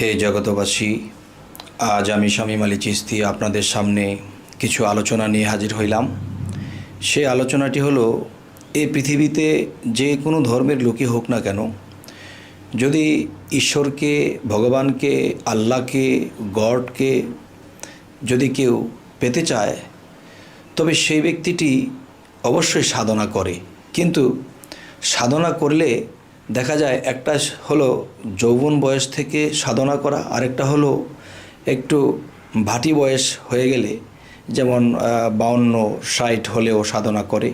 হে জগতবাসী আজ আমি শামীম আলী চিস্তি আপনাদের সামনে কিছু আলোচনা নিয়ে হাজির হইলাম। সে আলোচনাটি হলো এই পৃথিবীতে যে কোনো ধর্মের লোকই হোক না কেন, যদি ঈশ্বরকে, ভগবানকে, আল্লাহকে, গডকে যদি কেউ পেতে চায়, তবে সেই ব্যক্তিটি অবশ্যই সাধনা করে। কিন্তু সাধনা করলে দেখা যায় একটা হলো যৌবন বয়স থেকে সাধনা করা, আরেকটা হলো একটু ভাটি বয়স হয়ে গেলে যেমন বাউন্ন, ষাট হলেও সাধনা করে।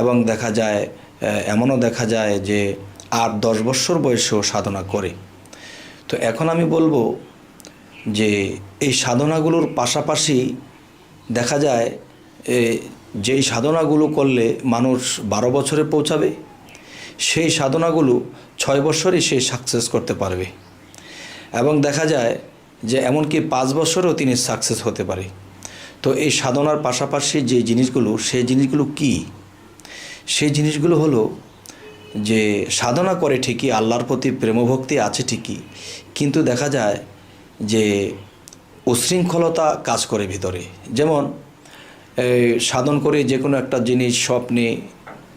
এবং দেখা যায় এমনও দেখা যায় যে আট, দশ বৎসর বয়সেও সাধনা করে। তো এখন আমি বলব যে এই সাধনাগুলোর পাশাপাশি দেখা যায় যেই সাধনাগুলো করলে মানুষ বারো বছরে পৌঁছাবে সেই সাধনাগুলো ছয় বছরই সে সাকসেস করতে পারবে। এবং দেখা যায় যে এমনকি পাঁচ বছরেও তিনি সাকসেস হতে পারে। তো এই সাধনার পাশাপাশি যে জিনিসগুলো, সেই জিনিসগুলো কি? সেই জিনিসগুলো হলো যে সাধনা করে ঠিকই, আল্লাহর প্রতি প্রেমভক্তি আছে ঠিকই, কিন্তু দেখা যায় যে উশৃঙ্খলতা কাজ করে ভিতরে। যেমন সাধন করে যে কোনো একটা জিনিস স্বপ্নে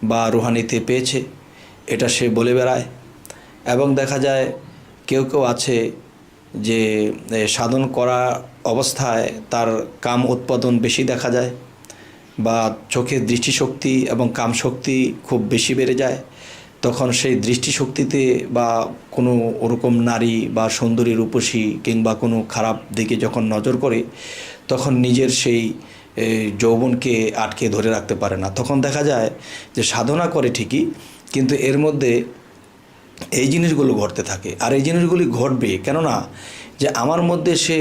বা রুহানিতে পেয়েছে এটা সে বলে বেড়ায়। এবং দেখা যায় কেউ কেউ আছে যে সাধন করা অবস্থায় তার কাম উৎপাদন বেশি দেখা যায় বা চোখের দৃষ্টিশক্তি এবং কাম শক্তি খুব বেশি বেড়ে যায়। তখন সেই দৃষ্টিশক্তিতে বা কোনো ওরকম নারী বা সুন্দরী রূপসী কিংবা কোনো খারাপ দিকে যখন নজর করে, তখন নিজের সেই যৌবনকে আটকে ধরে রাখতে পারে না। তখন দেখা যায় যে, সাধনা করে ঠিকই কিন্তু এর মধ্যে এই জিনিসগুলো ঘটতে থাকে। আর এই জিনিসগুলি ঘটবে কেননা যে আমার মধ্যে সে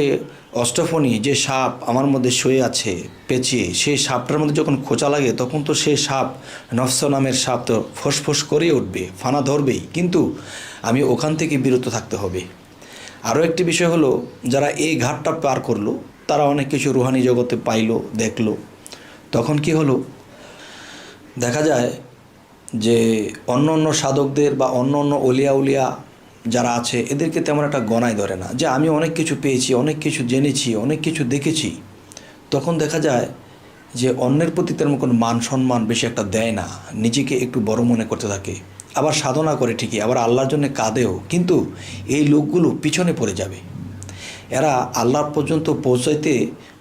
অষ্টফণী, যে সাপ আমার মধ্যে শুয়ে আছে পেঁচিয়ে, সেই সাপটার মধ্যে যখন খোঁচা লাগে, তখন তো সে সাপ, নফস নামের সাপ তো ফোঁস করে উঠবে, ফানা ধরবেই। কিন্তু আমি ওখান থেকে বিরত থাকতে হবে। আরও একটি বিষয় হলো, যারা এই ঘাটটা পার করল, তারা অনেক কিছু রুহানি জগতে পাইলো, দেখল। তখন কি হলো? দেখা যায় যে অন্য অন্য সাধকদের বা অন্য অন্য অলিয়া উলিয়া যারা আছে, এদেরকে তেমন একটা গণায় ধরে না। যে আমি অনেক কিছু পেয়েছি, অনেক কিছু জেনেছি, অনেক কিছু দেখেছি। তখন দেখা যায় যে অন্যের প্রতি তেমন কোনো মান সম্মান বেশি একটা দেয় না, নিজেকে একটু বড় মনে করতে থাকে। আবার সাধনা করে ঠিকই, আবার আল্লাহর জন্য কাঁদেও, কিন্তু এই লোকগুলো পিছনে পড়ে যাবে। এরা আল্লাহ পর্যন্ত পৌঁছাইতে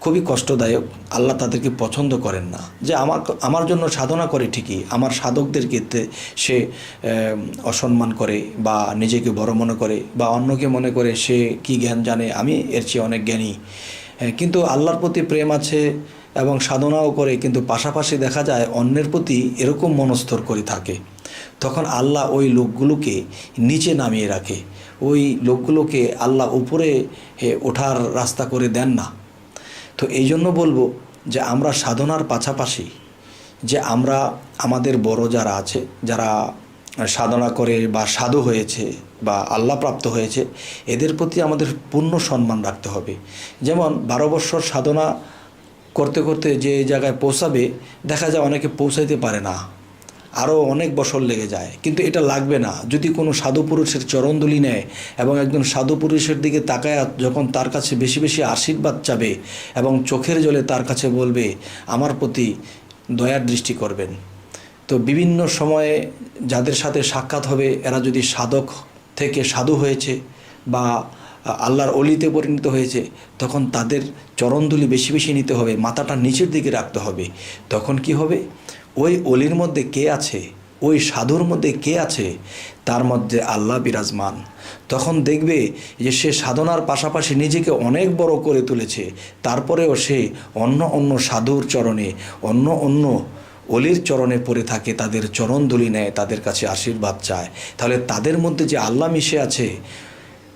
খুবই কষ্টদায়ক। আল্লাহ তাদেরকে পছন্দ করেন না। যে আমার আমার জন্য সাধনা করে ঠিকই, আমার সাধকদের ক্ষেত্রে সে অসম্মান করে বা নিজেকে বড় মনে করে বা অন্যকে মনে করে সে কি জ্ঞান জানে, আমি এর চেয়ে অনেক জ্ঞানী। কিন্তু আল্লাহর প্রতি প্রেম আছে এবং সাধনাও করে, কিন্তু পাশাপাশি দেখা যায় অন্যের প্রতি এরকম মনস্থর করে থাকে। তখন আল্লাহ ওই লোকগুলোকে নিচে নামিয়ে রাখে। ওই লোকগুলোকে আল্লাহ উপরে ওঠার রাস্তা করে দেন না। তো এই জন্য বলব যে আমরা সাধনার পাশাপাশি যে আমরা আমাদের বড় যারা আছে, যারা সাধনা করে বা সাধু হয়েছে বা আল্লাহ প্রাপ্ত হয়েছে, এদের প্রতি আমাদের পূর্ণ সম্মান রাখতে হবে। যেমন বারো বৎসর সাধনা করতে করতে যে জায়গায় পৌঁছাবে, দেখা যায় অনেকে পৌঁছাইতে পারে না। আরও অনেক বছর লেগে যায়। কিন্তু এটা লাগবে না। যদি কোনো সাধু পুরুষের চরণদুলি নেয় এবং একজন সাধু পুরুষের দিকে তাকায় যখন তার কাছে বেশি বেশি আশীর্বাদ চাবে এবং চোখের জলে তার কাছে বলবে, আমার প্রতি দয়ার দৃষ্টি করবেন। তো বিভিন্ন সময়ে যাদের সাথে সাক্ষাৎ হবে, এরা যদি সাধক থেকে সাধু হয়েছে বা আল্লাহর অলিতে পরিণত হয়েছে, তখন তাদের চরণধুলি বেশি বেশি নিতে হবে, মাথাটা নিচের দিকে রাখতে হবে। তখন কি হবে? ওই অলির মধ্যে কে আছে? ওই সাধুর মধ্যে কে আছে? তার মধ্যে আল্লাহ বিরাজমান। তখন দেখবে যে সে সাধনার পাশাপাশি নিজেকে অনেক বড় করে তুলেছে। তারপরেও সে অন্য অন্য সাধুর চরণে, অন্য অন্য অলির চরণে পড়ে থাকে, তাদের চরণ ধুলি নেয়, তাদের কাছে আশীর্বাদ চায়। তাহলে তাদের মধ্যে যে আল্লাহ মিশে আছে,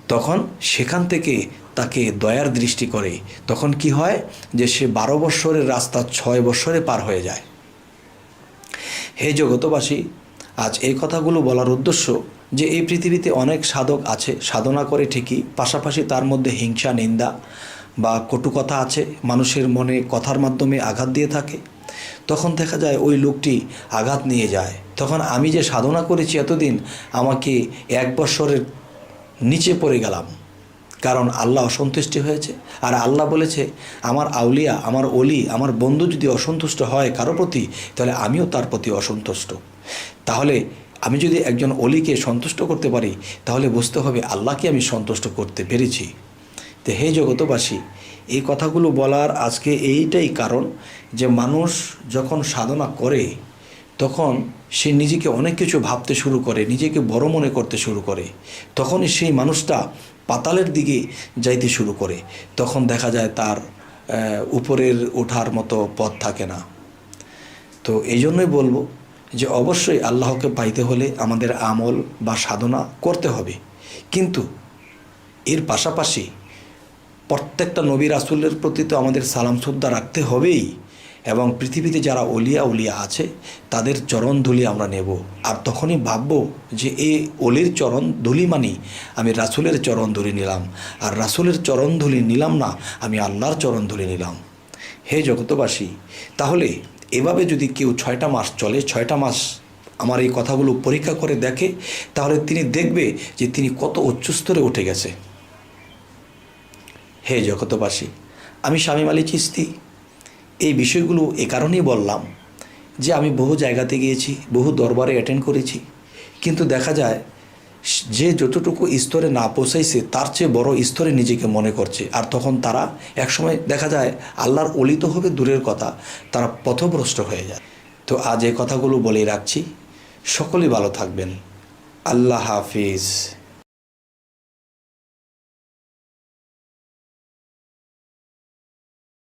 তখন সেখান থেকে তাকে দয়ার দৃষ্টি করে। তখন কি হয়? যে সে বারো বৎসরের রাস্তা ছয় বৎসরে পার হয়ে যায়। হে জগতবাসী, আজ এই কথাগুলো বলার উদ্দেশ্য যে এই পৃথিবীতে অনেক সাধক আছে, সাধনা করে ঠিকই, পাশাপাশি তার মধ্যে হিংসা, নিন্দা বা কটু কথা আছে, মানুষের মনে কথার মাধ্যমে আঘাত দিয়ে থাকে। তখন দেখা যায় ওই লোকটি আঘাত নিয়ে যায়। তখন আমি যে সাধনা করেছি এতদিন, আমাকে এক বৎসরের নিচে পড়ে গেলাম। কারণ আল্লাহ অসন্তুষ্টি হয়েছে। আর আল্লাহ বলেছে, আমার আউলিয়া, আমার অলি আমার বন্ধু যদি অসন্তুষ্ট হয় কারও প্রতি, তাহলে আমিও তার প্রতি অসন্তুষ্ট। তাহলে আমি যদি একজন অলিকে সন্তুষ্ট করতে পারি, তাহলে বুঝতে হবে আল্লাহকে আমি সন্তুষ্ট করতে পেরেছি। তো হে জগতবাসী এই কথাগুলো বলার আজকে এইটাই কারণ যে মানুষ যখন সাধনা করে, তখন সে নিজেকে অনেক কিছু ভাবতে শুরু করে, নিজেকে বড় মনে করতে শুরু করে। তখনই সেই মানুষটা পাতালের দিকে যাইতে শুরু করে, তখন দেখা যায় তার উপরের ওঠার মতো পথ থাকে না। তো এই জন্যই বলব যে অবশ্যই আল্লাহকে পাইতে হলে আমাদের আমল বা সাধনা করতে হবে। কিন্তু এর পাশাপাশি প্রত্যেকটা নবী রাসুলের প্রতি তো আমাদের সালাম শ্রদ্ধা রাখতে হবেই। এবং পৃথিবীতে যারা অলিয়া উলিয়া আছে, তাদের চরণ ধুলি আমরা নেব। আর তখনই ভাববো যে এই অলির চরণ ধুলি মানি, আমি রাসুলের চরণ ধুলি নিলাম। আর রাসুলের চরণ ধুলি নিলাম না, আমি আল্লাহর চরণ ধুলি নিলাম। হে জগতবাসী তাহলে এভাবে যদি কেউ ছয়টা মাস চলে, ছয়টা মাস আমার এই কথাগুলো পরীক্ষা করে দেখে, তাহলে তিনি দেখবে যে তিনি কত উচ্চস্তরে উঠে গেছে। হে জগতবাসী আমি স্বামী মালি চিস্তি এই বিষয়গুলো এ কারণেই বললাম যে আমি বহু জায়গাতে গিয়েছি, বহু দরবারে অ্যাটেন্ড করেছি। কিন্তু দেখা যায়, যে যতটুকু স্তরে না পৌঁছাইছে, তার চেয়ে বড় স্তরে নিজেকে মনে করছে। আর তখন তারা একসময় দেখা যায়, আল্লাহর অলিত হবে দূরের কথা, তারা পথভ্রষ্ট হয়ে যায়। তো আজ এই কথাগুলো বলেই রাখছি। সকলেই ভালো থাকবেন। আল্লাহ হাফিজ।